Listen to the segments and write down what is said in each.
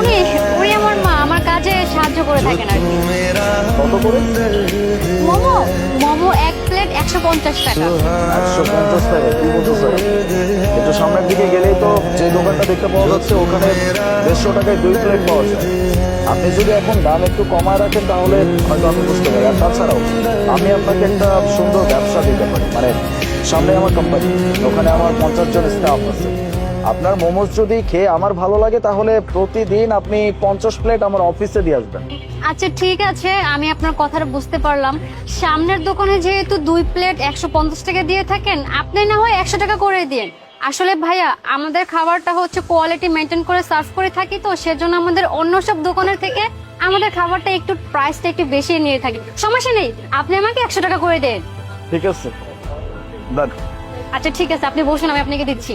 উনি উনি আমার মা আমার কাজে সাহায্য করে থাকেন আর কি। মোমো? একটু সামনের দিকে গেলেই তো যে দোকানটা দেখতে পাওয়া যাচ্ছে, ওখানে দেড়শো টাকায় দুই প্লেট পাওয়া আপনি যদি এখন দাম একটু কমায় রাখেন, তাহলে হয়তো আমি বুঝতে পারি। আর তাছাড়াও, আমি আপনাকে একটা সুন্দর ব্যবসা দিতে পারি। মানে সামনে আমার কোম্পানি ওখানে আমার পঞ্চাশ জন স্টাফ আছে। আপনার মোমোজ যদি খেয়ে আমার ভালো লাগে তাহলে প্রতিদিন আপনি পঞ্চাশ প্লেট আমার অফিসে দিয়ে আসবেন। আচ্ছা ঠিক আছে। আমি আপনার কথাটা বুঝতে পারলাম। সামনের দোকানে যেহেতু দুই প্লেট একশো পঞ্চাশ টাকা দিয়ে থাকেন আপনি না হয় একশো টাকা করে দিন আসলে ভাইয়া আমাদের খাবারটা হচ্ছে কোয়ালিটি মেনটেন করে সার্ভ করে থাকি তো সেজন্য আমাদের অন্য সব দোকানের থেকে আমাদের খাবারটা একটু প্রাইসটা একটু বেশি নিয়ে থাকি। সমস্যা নেই আপনি আমাকে একশো টাকা করে দেন। ঠিক আছে। আচ্ছা ঠিক আছে। আপনি বসুন আমি আপনাকে দিচ্ছি।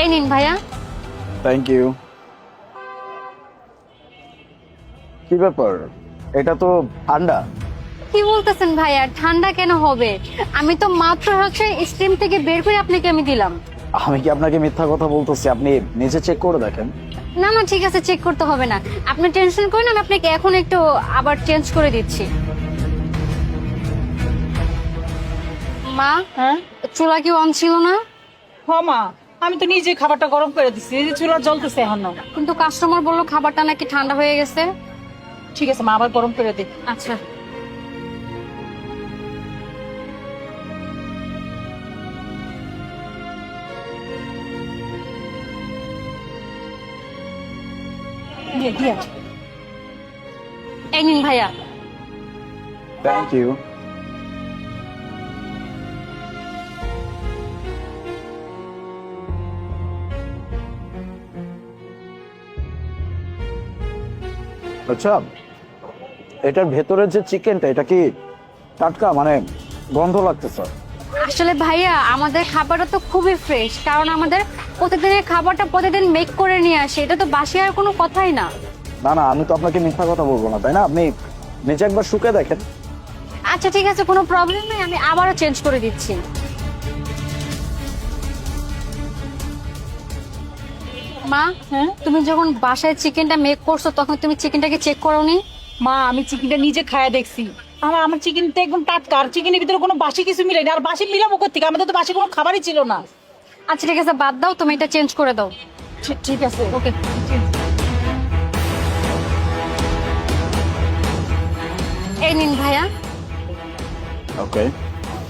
এই নিন ভাইয়া। থ্যাংক ইউ কি ব্যাপার? এটা তো ঠান্ডা। কি বলতেছেন ভাইয়া? ঠান্ডা কেন হবে? আমি তো মাত্র হচ্ছে স্টিম থেকে বের করে আপনাকে আমি দিলাম। আমি কি আপনাকে মিথ্যা কথা বলতেছি? আপনি নিজে চেক করে দেখেন। না না ঠিক আছে চেক করতে হবে না। আপনি টেনশন করেন আমি আপনাকে এখন একটু আবার চেঞ্জ করে দিচ্ছি। মা হ্যাঁ? চুলা কি অন ছিল না? হ মা। আমি তো নিজে খাবারটা গরম করে দিচ্ছি এই যে চুলা জ্বলতেছে এখন কিন্তু কাস্টমার বলল খাবারটা নাকি ঠান্ডা হয়ে গেছে। ঠিক আছে মা আবার গরম করে দিই আচ্ছা। দিয়ে দিয়ে। এই নিন ভাইয়া। থ্যাংক ইউ আচ্ছা এটার ভেতরের যে চিকেনটা এটা কি টাটকা? মানে গন্ধ লাগতেছে। আসলে ভাইয়া আমাদের খাবারটা তো খুবই ফ্রেশ কারণ আমাদের প্রতিদিনের খাবারটা প্রতিদিন মেক করে নিয়ে আসে এটা তো বাসি আর কোনো কথাই না। না না আমি তো আপনাকে মিথ্যা কথা বলব না তাই না? আপনি নিচে একবার শুকে দেখেন। আচ্ছা ঠিক আছে কোনো প্রবলেম নেই আমি আবারও চেঞ্জ করে দিচ্ছি। মা হ্যাঁ? তুমি যখন বাসায় চিকেনটা মেক করছ তখন তুমি চিকেনটাকে চেক করোনি? মা আমি চিকেনটা নিজে খায়া দেখছি। আমার আমার চিকেন তো একদম টাটকা আর চিকেনের ভিতরে কোনো বাসি কিছু মিলে আর বাসি মিলাবো কোথেকে আমাদের তো বাসি কোনো খাবারই ছিল না। আচ্ছা ঠিক আছে বাদ দাও তুমি এটা চেঞ্জ করে দাও। ঠিক- ঠিক আছে। ওকে এই নিন ভাইয়া। ওকে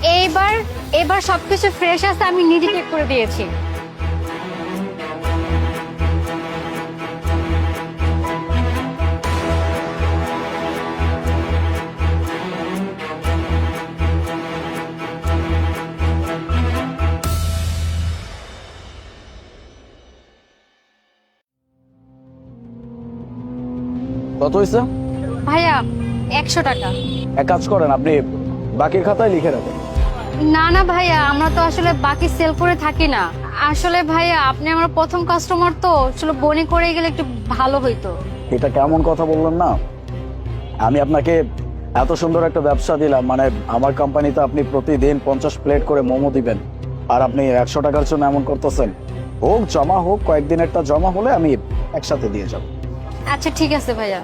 এইবার এবার সবকিছু ফ্রেশ আছে আমি নিজে চেক করে দিয়েছি। কত হয়েছে? ভাইয়া একশো টাকা। এক কাজ করেন আপনি বাকির খাতায় লিখে রাখেন। না না ভাইয়া আমরা তো আসলে বাকি সেল করে থাকি না। আসলে ভাইয়া আপনি আমার প্রথম কাস্টমার তো আসলে বনি করে গেলে একটু ভালো হইতো। এটা কেমন কথা বললেন না? আমি আপনাকে এত সুন্দর একটা ব্যবসা দিলাম মানে আমার কোম্পানিতে আপনি প্রতিদিন পঞ্চাশ প্লেট করে মোমো দিবেন আর আপনি একশো টাকার জন্য এমন করতেছেন। হোক জমা হোক কয়েকদিনেরটা জমা হলে আমি একসাথে দিয়ে যাব। আচ্ছা ঠিক আছে ভাইয়া।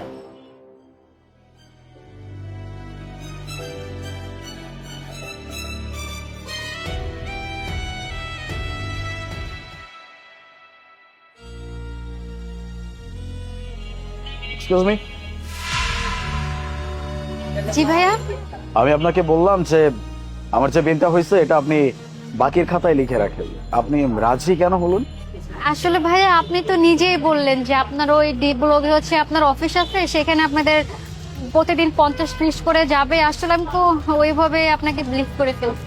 এক্সকিউজ মি জি ভাইয়া? আমি আপনাকে বললাম যে আমার যে বিলটা হয়েছে এটা আপনি বাকির খাতায় লিখে রাখেন। আপনি রাজি কেন হলেন? আসলে ভাইয়া, আপনি তো নিজেই বললেন যে আপনার ওই ডি ব্লগে হচ্ছে আপনার অফিস আছে, সেখানে আপনাদের প্রতিদিন পঞ্চাশ পিস করে যাবে। আসলে আমি তো ওইভাবে আপনাকে বিলিভ করে ফেলছি।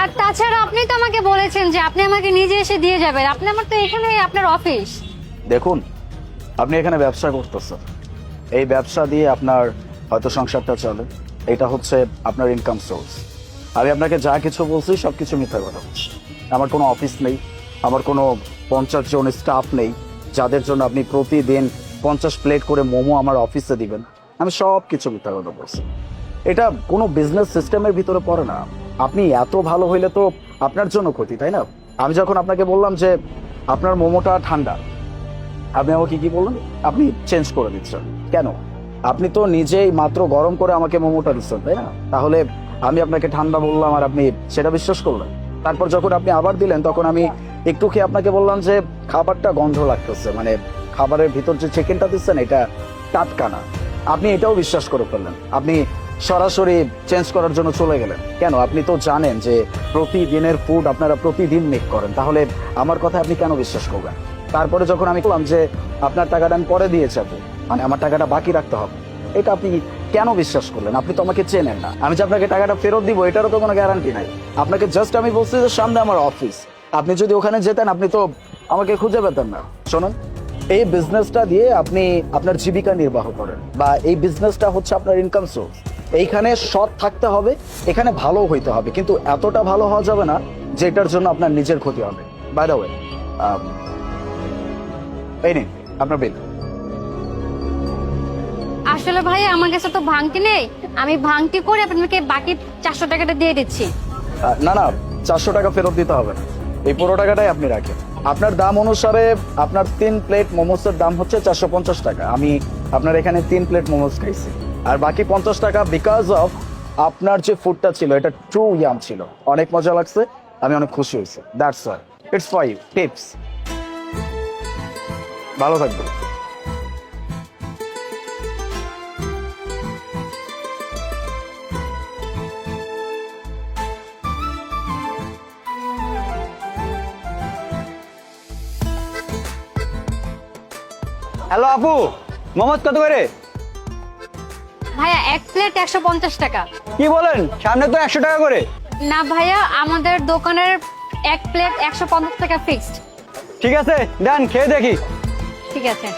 আর তাছাড়া আপনি তো আমাকে বলেছেন যে আপনি আমাকে নিজে এসে দিয়ে যাবেন। আপনি আমার তো এখানে আপনার অফিস। দেখুন, আপনি এখানে ব্যবসা করতেছেন। এই ব্যবসা দিয়ে আপনার হয়তো সংসারটা চলে। এটা হচ্ছে আপনার ইনকাম সোর্স আমি আপনাকে যা কিছু বলছি সব কিছু মিথ্যা কথা বলছি। আমার কোনো অফিস নেই। আমার কোনো পঞ্চাশ জন স্টাফ নেই, যাদের জন্য আপনি প্রতিদিন পঞ্চাশ প্লেট করে মোমো আমার অফিসে দিবেন। আমি সব কিছু মিথ্যা কথা বলছি। এটা কোনো বিজনেস সিস্টেমের ভিতরে পড়ে না। আপনি এত ভালো হইলে তো আপনার জন্য ক্ষতি, তাই না? আমি যখন আপনাকে বললাম যে আপনার মোমোটা ঠান্ডা, আপনি আমাকে কি বললেন? আপনি চেঞ্জ করে দিচ্ছেন। কেন? আপনি তো নিজেই মাত্র গরম করে আমাকে মোমোটা দিচ্ছেন, তাই না? তাহলে আমি আপনাকে ঠান্ডা বললাম আর আপনি সেটা বিশ্বাস করলেন। তারপর যখন আপনি আবার দিলেন, তখন আমি একটু খেয়ে আপনাকে বললাম যে খাবারটা গন্ধ লাগতেছে মানে খাবারের ভিতর যে চিকেনটা দিচ্ছেন, এটা টাটকা না। আপনি এটাও বিশ্বাস করে ফেললেন। আপনি সরাসরি চেঞ্জ করার জন্য চলে গেলেন। কেন? আপনি তো জানেন যে প্রতিদিনের ফুড আপনারা প্রতিদিন মেক করেন। তাহলে আমার কথা আপনি কেন বিশ্বাস করবেন? তারপরে যখন আমি বললাম যে আপনার টাকাটা আমি পরে দিয়ে যাব মানে আমার টাকাটা বাকি রাখতে হবে, এটা আপনি কেন বিশ্বাস করলেন? আপনি তো আমাকে চেনেন না। আমি যে আপনাকে টাকাটা ফেরত দিব, এটারও তো কোনো গ্যারান্টি নাই। আপনাকে জাস্ট আমি বলছি যে সামনে আমার অফিস আপনি যদি ওখানে যেতেন আপনি তো আমাকে খুঁজে পেতেন না। শোনেন এই বিজনেসটা দিয়ে আপনি আপনার জীবিকা নির্বাহ করেন বা এই বিজনেসটা হচ্ছে আপনার ইনকাম সোর্স এইখানে সৎ থাকতে হবে এখানে ভালো হইতে হবে। কিন্তু এতটা ভালো হওয়া যাবে না যেটার জন্য আপনার নিজের ক্ষতি হবে। বাই দ্য ওয়ে এই নিন আপনার বিল আসলে ভাই আমার কাছে তো ভাঙটি নেই। আমি ভাঙটি করে আপনাকে বাকি চারশো টাকাটা দিয়ে দিচ্ছি। না না চারশো টাকা ফেরত দিতে হবে না। এই পুরো টাকাটাই আপনি রাখেন। আপনার দাম অনুসারে আপনার তিন প্লেট মোমোসের দাম হচ্ছে চারশো পঞ্চাশ টাকা। আমি আপনার এখানে তিন প্লেট মোমোস খাইছি। আর বাকি পঞ্চাশ টাকা বিকজ অফ আপনার যে ফুডটা ছিল, এটা ট্রু ইয়াম ছিল। অনেক মজা লাগছে, আমি অনেক খুশি হয়েছি। That's why it's for you tips ভালো থাকবেন। হ্যালো আপু মোহাম্মদ কত করে? ভাইয়া এক প্লেট একশো পঞ্চাশ টাকা। কি বলেন সামনে তো একশো টাকা করে। না ভাইয়া আমাদের দোকানের এক প্লেট একশো পঞ্চাশ টাকা ফিক্সড ঠিক আছে দেন খেয়ে দেখি। ঠিক আছে।